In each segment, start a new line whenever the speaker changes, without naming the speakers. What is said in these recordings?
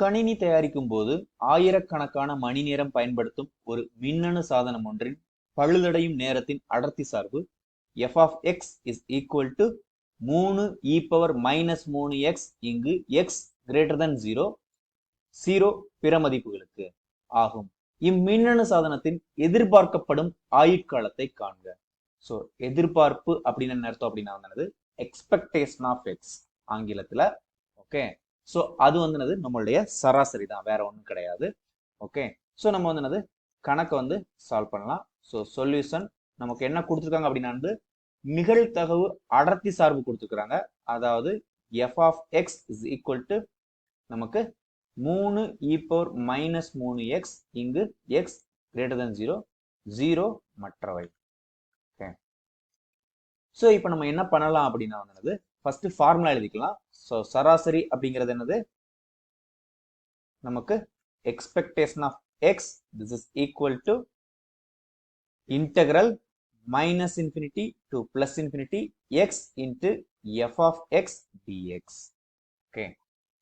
கணினி தயாரிக்கும் போது ஆயிரக்கணக்கான மணி நேரம் பயன்படுத்தும் ஒரு மின்னணு சாதனம் ஒன்றின் பழுதடையும் நேரத்தின் அடர்த்தி சார்பு F of X is equal to மூணு இ பவர் மைனஸ் மூணு எக்ஸ் இங்கு X greater than zero zero பிற மதிப்புகளுக்கு ஆகும். இம்மின்னணு சாதனத்தின் எதிர்பார்க்கப்படும் ஆயுட்காலத்தை காண்க. ஸோ எதிர்பார்ப்பு அப்படின்னு என்ன அர்த்தம் அப்படின்னா எக்ஸ்பெக்டேஷன் ஆஃப் எக்ஸ் ஆங்கிலத்துல ஓகே ஸோ அது வந்து என்னது? நம்மளுடைய சராசரி தான். வேற ஒன்றும் கிடையாது. ஓகே ஸோ நம்ம வந்து என்னது? கணக்கை வந்து சால்வ் பண்ணலாம். ஸோ சொல்யூஷன் நமக்கு என்ன கொடுத்துருக்காங்க அப்படின்னா வந்து நிகழ்தகவு அடர்த்தி சார்பு கொடுத்துருக்குறாங்க. அதாவது F of X is equal to நமக்கு மூணு இ பவர் மைனஸ் மூணு எக்ஸ் இங்கு X greater than zero zero மற்றவை. ஓகே ஸோ இப்போ நம்ம என்ன பண்ணலாம் அப்படின்னா வந்து ஃபர்ஸ்ட் ஃபார்முலா எழுதிக்கலாம். ஸோ சராசரி அப்படிங்கிறது என்னது? நமக்கு expectation of X this is equal to integral minus infinity to plus infinity X into F of X dx okay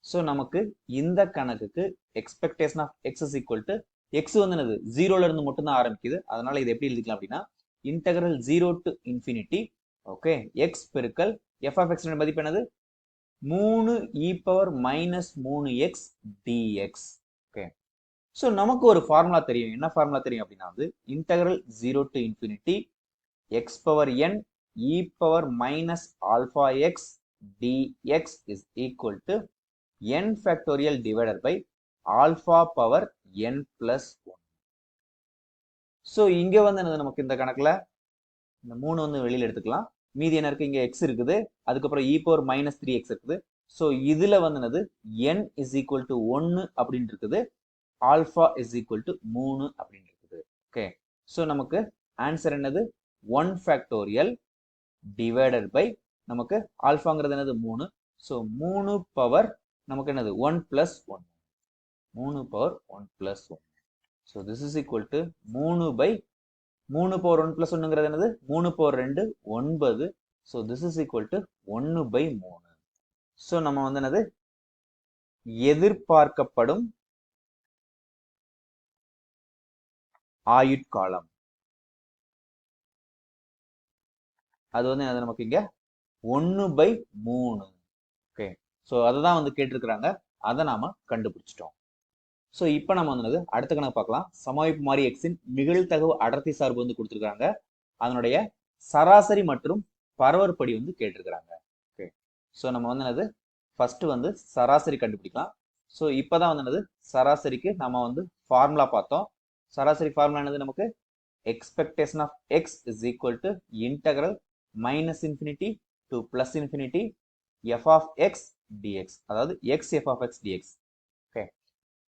so நமக்கு இந்த கணக்குக்கு expectation of X is equal to X வந்து என்னது? ஜீரோல இருந்து மட்டும்தான் ஆரம்பிக்குது. அதனால இது எப்படி எழுதிக்கலாம் அப்படின்னா integral zero to infinity okay X பெருக்கல் எஃப் ஆஃப் எக்ஸ் மதிப்பு என்னது? மூணு இ பவர் மைனஸ் மூணு எக்ஸ் டிஎக்ஸ் ஓகே ஸோ நமக்கு ஒரு ஃபார்முலா தெரியும். என்ன ஃபார்முலா தெரியும் அப்படின்னா வந்து integral zero to infinity X power N e power minus alpha X dx is equal to N factorial divider by alpha power N plus one so இங்கே வந்து என்னது நமக்கு இந்த கணக்கில்? இந்த மூணு வந்து வெளியில் எடுத்துக்கலாம். மீதி என்ன இருக்கு? இங்கே எக்ஸ் இருக்குது. அதுக்கப்புறம் e power minus three X இருக்குது. ஸோ இதில் வந்து என்னது என் இஸ் ஈக்குவல் டு ஒன்று அப்படின்னு இருக்குது. ஆல்ஃபா இஸ் ஈக்குவல் டு மூணு அப்படின்னு இருக்குது. ஓகே ஸோ நமக்கு ஆன்சர் என்னது? ஒன் ஃபேக்டோரியல் டிவைடட் பை நமக்கு ஆல்ஃபாங்கிறது என்னது? மூணு. ஸோ மூணு பவர் நமக்கு என்னது? ஒன் பிளஸ் ஒன் மூணு power one plus one so this is equal to மூணு பை மூணு போர் ஒன் பிளஸ் ஒன்னுங்கிறது என்னது? மூணு போர் ரெண்டு ஒன்பது. So this is equal to ஒன்று பை மூணு. ஸோ நம்ம வந்து என்னது? எதிர்பார்க்கப்படும் ஆயுட்காலம். அது வந்து என்னது நமக்கு இங்க? ஒன்று பை மூணு. ஓகே ஸோ அதை தான் வந்து கேட்டிருக்கிறாங்க. அதை நாம கண்டுபிடிச்சிட்டோம். ஸோ இப்போ நம்ம வந்து அடுத்த கணக்கு பார்க்கலாம். சமவாய்ப்பு மாறி எக்ஸின் நிகழ்தகவு அடர்த்தி சார்பு வந்து கொடுத்துருக்காங்க. அதனுடைய சராசரி மற்றும் பரவற்படி வந்து கேட்டிருக்கிறாங்க. ஓகே ஸோ நம்ம வந்து என்னது? ஃபர்ஸ்ட் வந்து சராசரி கண்டுபிடிக்கலாம். ஸோ இப்போ தான் வந்து என்னது? சராசரிக்கு நம்ம வந்து ஃபார்முலா பார்த்தோம். சராசரி ஃபார்முலா என்னது நமக்கு? Expectation of x is equal to integral minus infinity to plus infinity f of x dx அதாவது x f of x dx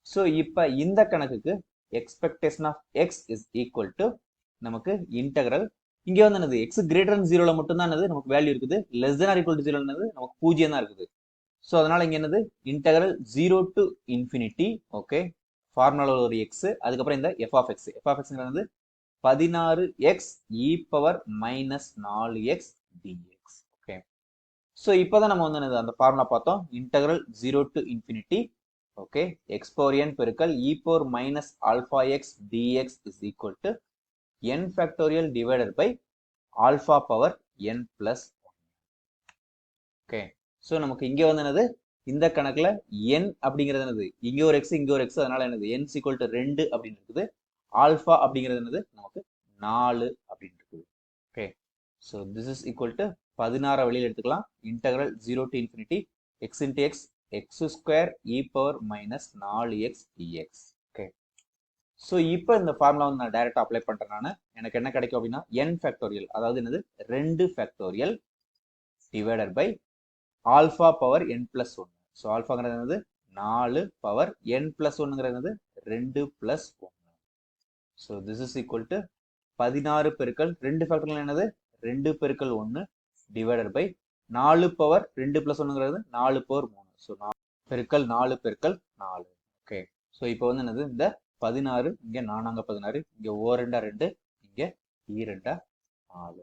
so இப்போ இந்த கணக்குக்கு expectation of x is equal to நமக்கு இன்டகிரல் இங்கே வந்து என்னது? எக்ஸ் கிரேட்டர் தன் ஜீரோல மட்டும்தான் என்னது? நமக்கு வேல்யூ இருக்குது. Less than or equal to zero என்னது? நமக்கு பூஜ்ஜியம் தான் இருக்குது. ஸோ அதனால் இங்கே என்னது? Integral zero to infinity okay ஃபார்முலாவில் ஒரு எக்ஸ் அதுக்கப்புறம் இந்த f of x f of எக்ஸ்ங்கிறது பதினாறு எக்ஸ் இ பவர் மைனஸ் நாலு எக்ஸ் டிஎக்ஸ் ஓகே ஸோ இப்போதான் நம்ம வந்து என்னது? அந்த ஃபார்முலா பார்த்தோம். Integral zero to infinity okay எக்ஸ்போரியன் power பெருக்கல் e power minus alpha x dx is equal to n factorial divided by alpha power n plus okay so நமக்கு இங்கே வந்து என்னது? இந்த கணக்குல என் அப்படிங்கிறது என்னது? இங்கே ஒரு எக்ஸ் இங்கே ஒரு எக்ஸ் அதனால என்னது? என் ஈக்குவல் டு ரெண்டு அப்படின்னு இருக்குது. ஆல்ஃபா அப்படிங்கிறது என்னது? நமக்கு நாலு அப்படின்னு இருக்குது. Okay so this is equal to பதினாறு வெளியில் எடுத்துக்கலாம். Integral zero to infinity x into x x square e power minus நாலு எக்ஸ் டிஎக்ஸ் ஓகே ஸோ இப்போ இந்த ஃபார்முலா வந்து நான் டைரெக்டாக அப்ளை பண்ணுறேன் நான். எனக்கு என்ன கிடைக்கும் அப்படின்னா என் ஃபேக்டோரியல் அதாவது என்னது? ரெண்டு factorial divided by alpha power n plus ஒன்று ஸோ ஆல்ஃபாங்கிறது என்னது? நாலு பவர் என் பிளஸ் ஒன்றுங்கிறது என்னது? ரெண்டு பிளஸ் ஒன்று so this is equal to பதினாறு பெருக்கள் ரெண்டு ஃபேக்டர்கள் என்னது? ரெண்டு பெருக்கல் ஒன்று டிவைடட் பை நாலு பவர் ரெண்டு பிளஸ் ஒன்றுங்கிறது நாலு பவர் மூணு. ஸோ நாலு பெருக்கல் நாலு பெருக்கல் நாலு. ஓகே ஸோ இப்போ வந்து என்னது? இந்த பதினாறு இங்கே நானாங்க பதினாறு இங்கே ஓ ரெண்டா ரெண்டு இங்கே ஈ ரெண்டா நாலு.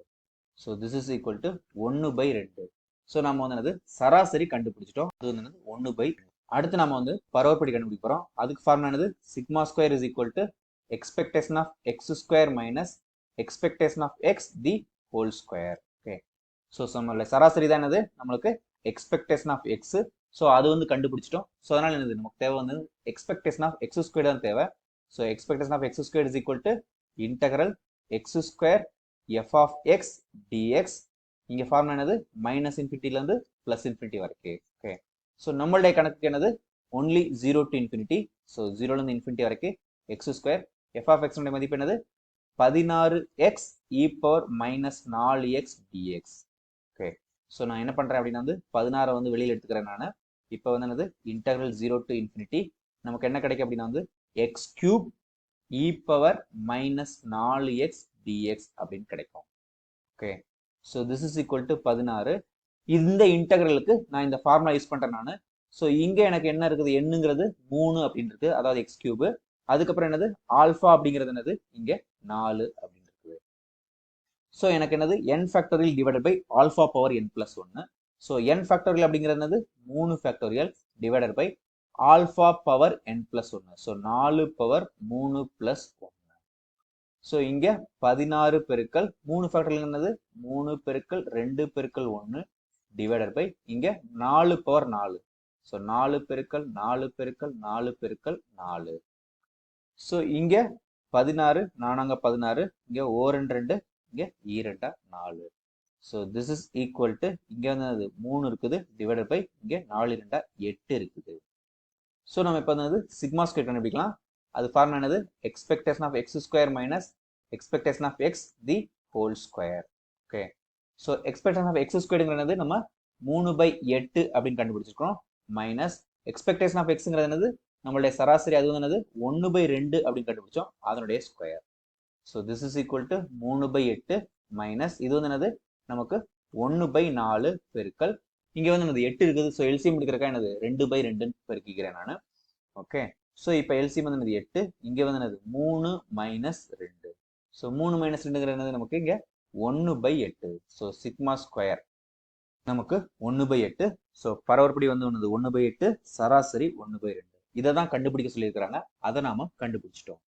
So this is equal to ஒன்று பை ரெண்டு. ஸோ நம்ம வந்து என்னது? சராசரி கண்டுபிடிச்சிட்டோம். அது வந்து என்னது? ஒன்று பை அடுத்து நம்ம வந்து பரவற்படி கண்டுபிடிக்க போகிறோம் அதுக்கு ஃபார்முலா என்னது? Sigma square is equal to expectation of x square minus expectation of x the whole square okay so நம்மள சராசரி தான் என்னது? நம்மளுக்கு எக்ஸ்பெக்டேஷன் ஆஃப் எக்ஸ் ஸோ அது வந்து கண்டுபிடிச்சிட்டோம். ஸோ அதனால் என்னது? நமக்கு தேவை வந்து எக்ஸ்பெக்டேஷன் ஆஃப் எக்ஸ் ஸ்கொயர் தான் தேவை. So expectation of x square is equal to integral x square f of x dx இங்கே ஃபார்ம் என்னது? மைனஸ் இன்ஃபினிட்டிலேருந்து ப்ளஸ் இன்ஃபினிட்டி வரைக்கும் ஓகே ஸோ நம்மளுடைய கணக்கு என்னது? Only zero to infinity so ஜீரோலேருந்து இன்ஃபினிட்டி வரைக்கும் x square f of x மதிப்பு என்னது? பதினாறு எக்ஸ் இ பவர் மைனஸ் நாலு எக்ஸ் டிஎக்ஸ் ஓகே ஸோ நான் என்ன பண்ணுறேன் அப்படின்னா வந்து பதினாறை வந்து வெளியில் எடுத்துக்கிறேன் நான். இப்போ வந்து என்னது? இன்டகிரல் ஜீரோ டு இன்ஃபினிட்டி நமக்கு என்ன கிடைக்கும் அப்படின்னா வந்து x cube e power minus நாலு எக்ஸ் டிஎக்ஸ் அப்படின்னு கிடைக்கும். Okay so this is equal to பதினாறு. இந்த இன்டகிரலுக்கு நான் இந்த ஃபார்முலா யூஸ் பண்ணுறேன் நான். ஸோ இங்கே எனக்கு என்ன இருக்குது? என்னங்கிறது மூணு அப்படின்னு இருக்குது அதாவது எக்ஸ் கியூபு அதுக்கப்புறம் என்னது? ஆல்ஃபா அப்படிங்கிறது என்னது? இங்கே நாலு அப்படின்னு இருக்குது ஸோ எனக்கு என்னது? N factorial divided by alpha power n plus ஒன்று ஸோ என் ஃபேக்டோரியல் அப்படிங்கிறது என்னது? மூணு factorial divided by alpha power n plus ஒன்று ஸோ நாலு பவர் மூணு பிளஸ் ஒன்று ஸோ இங்கே பதினாறு பெருக்கள் மூணு ஃபேக்டோரியல் என்னது? மூணு பெருக்கள் ரெண்டு பெருக்கள் ஒன்று டிவைடட் பை இங்கே நாலு பவர் நாலு. ஸோ நாலு பெருக்கள் நாலு பெருக்கள் நாலு பெருக்கள் நாலு. ஸோ இங்கே பதினாறு நானாங்க பதினாறு இங்கே ஓ ரெண்டு ரெண்டு இங்கே ஈரெண்டா நாலு. So this is equal to இங்கே வந்து மூணு இருக்குது டிவைடட் பை இங்கே நாலு ரெண்டா எட்டு இருக்குது. ஸோ நம்ம இப்போ வந்து சிக்மா ஸ்கொயர் கண்டுபிடிக்கலாம். அது ஃபார்முலா என்னது expectation of x square minus expectation of x the whole square okay so expectation of x ஸ்கொயருங்கிறது நம்ம மூணு பை எட்டு அப்படின்னு கண்டுபிடிச்சிருக்கோம் மைனஸ் எக்ஸ்பெக்டேஷன் ஆஃப் எக்ஸுங்கிறது என்னது நம்மளுடைய சராசரி அது வந்து என்னது ஒன்று பை ரெண்டு அப்படின்னு கண்டுபிடிச்சோம் அதனுடைய square so this is equal to மூணு பை எட்டு மைனஸ் இது வந்து என்னது நமக்கு ஒன்று பை நாலு பெருக்கல். இங்கே வந்து என்னது? எட்டு இருக்குது. ஸோ எல்சிஎம் எடுக்கிறக்கா என்னது? ரெண்டு பை ரெண்டுன்னு பெருக்கிக்கிறேன் நான். ஓகே ஸோ இப்போ எல்சிஎம் வந்து என்னது? எட்டு. இங்கே வந்து என்னது? மூணு மைனஸ் ரெண்டு. ஸோ மூணு மைனஸ் ரெண்டுங்கிற என்னது நமக்கு? இங்கே ஒன்று பை எட்டு. ஸோ சிக்மா ஸ்கொயர் நமக்கு ஒன்று பை எட்டு. ஸோ பரவற்படி வந்து ஒன்று ஒன்று பை எட்டு. சராசரி ஒன்று பை ரெண்டு. இதை தான் கண்டுபிடிக்க சொல்லியிருக்கிறாங்க. அதை நாம கண்டுபிடிச்சிட்டோம்.